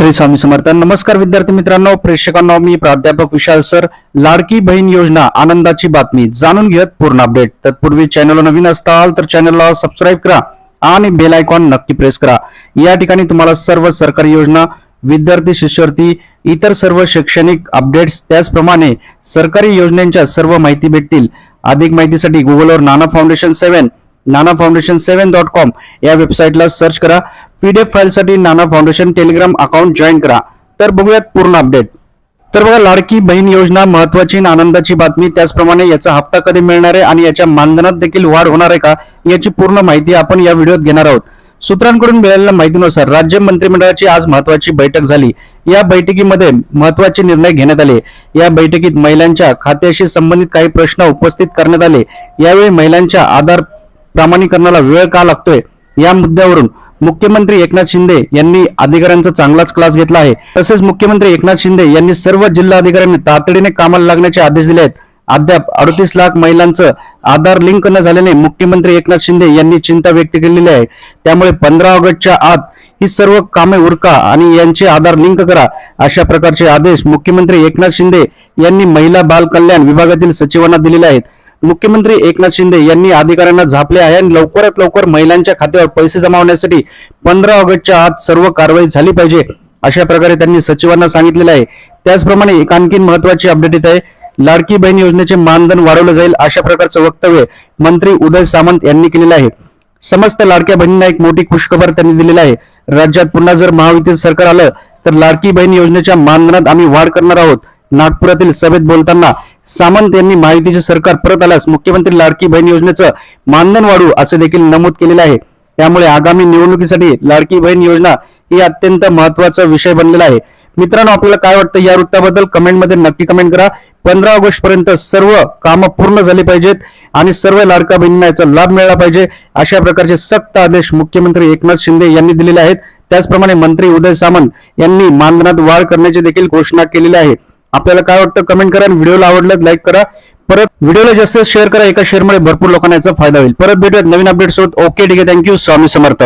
श्री स्वामी समर्थ. नमस्कार विद्यार्थी मित्रांनो प्रेक्षकांनो मी प्राध्यापक विशाल सर. लाडकी बहीण योजना आनंदाची बातमी. जाणून घेत पूर्ण अपडेट तत्पूर्वी चॅनल नवीन असताल तर चॅनलला सबस्क्राईब करा आणि बेल आयकॉन नक्की प्रेस करा. या ठिकाणी तुम्हाला सर्व सरकारी योजना विद्यार्थी शिष्यवृत्ती इतर सर्व शैक्षणिक अपडेट्स त्याचप्रमाणे सरकारी योजनांच्या सर्व माहिती भेटतील. अधिक माहितीसाठी गुगलवर Nana foundation seven Nana foundation seven dot com या वेबसाईटला सर्च करा. पीडीएफ फाईलसाठी Nana foundation Telegram account join करा. तर बघूयात पूर्ण अपडेट तर बघा लाडकी बहीण योजना महत्वाची आणि आनंदाची बातमी. त्याचप्रमाणे याचा हप्ता कधी मिळणार आहे आणि याच्या मानधनात देखील वाढ होणार आहे का याची पूर्ण माहिती आपण या व्हिडिओत घेणार आहोत. सूत्रांकडून मिळालेल्या माहितीनुसार राज्य मंत्रिमंडळाची आज महत्वाची बैठक झाली. या बैठकीमध्ये महत्त्वाचे निर्णय घेण्यात आले. या बैठकीत महिलांच्या खात्याशी संबंधित काही प्रश्न उपस्थित करण्यात आले. यावेळी महिलांच्या आधार प्रामाणीकरणाला वेळ का लागतोय या मुद्द्यावरून मुख्यमंत्री एकनाथ शिंदे यांनी अधिकाऱ्यांचा चांगलाच क्लास घेतला आहे. तसेच मुख्यमंत्री एकनाथ शिंदे यांनी सर्व जिल्हा अधिकाऱ्यांनी तातडीने कामाला लागण्याचे आदेश दिले आहेत. अद्याप अडतीस लाख महिलांचं आधार लिंक न झाल्याने मुख्यमंत्री एकनाथ शिंदे यांनी चिंता व्यक्त केलेली आहे. त्यामुळे पंधरा ऑगस्टच्या आत ही सर्व कामे उरका आणि यांचे आधार लिंक करा अशा प्रकारचे आदेश मुख्यमंत्री एकनाथ शिंदे यांनी महिला बाल कल्याण विभागातील सचिवांना दिलेले आहेत. मुख्यमंत्री एकनाथ शिंदे यांनी अधिकाऱ्यांना झापले आहे आणि लवकरात लवकर महिलांच्या खात्यावर पैसे जमा होण्यासाठी पंधरा ऑगस्टच्या आत सर्व कारवाई झाली पाहिजे अशा प्रकारे त्यांनी सचिवांना सांगितलेलं आहे. त्याचप्रमाणे एक आणखी महत्वाची अपडेट येत आहे. लाडकी बहीण योजनेचे मानधन वाढवलं जाईल अशा प्रकारचं वक्तव्य मंत्री उदय सामंत यांनी केलेलं आहे. समस्त लाडक्या बहिणींना एक मोठी खुशखबर त्यांनी दिलेली आहे. राज्यात पुन्हा जर महायुतीचं सरकार आलं तर लाडकी बहीण योजनेच्या मानधनात आम्ही वाढ करणार आहोत. नागपुरातील सभेत बोलताना सामंत यांनी महायुतीचे सरकार परत आल्यास मुख्यमंत्री लाडकी बहीण योजनेचं मानधन वाढू असे देखील नमूद केलेलं आहे. त्यामुळे आगामी निवडणुकीसाठी लाडकी बहीण योजना ही अत्यंत महत्त्वाचा विषय बनलेला आहे. मित्रांनो आपल्याला काय वाटतं या वृत्ताबद्दल कमेंटमध्ये नक्की कमेंट करा. पंधरा ऑगस्ट पर्यंत सर्व कामं पूर्ण झाली पाहिजेत आणि सर्व लाडका बहिणींना याचा लाभ मिळाला पाहिजे अशा प्रकारचे सक्त आदेश मुख्यमंत्री एकनाथ शिंदे यांनी दिलेले आहेत. त्याचप्रमाणे मंत्री उदय सामंत यांनी मानधनात वाढ करण्याची देखील घोषणा केलेली आहे. आपल्याला काय वाटतं? कमेंट करा आणि व्हिडिओला आवडलं लाईक करा. परत व्हिडिओला जास्त शेअर करा. एका शेअरमुळे भरपूर लोकांना याचा फायदा होईल. परत भेटूयात नवीन अपडेट सोबत. ओके ठीक आहे. Thank you Swami Samarth.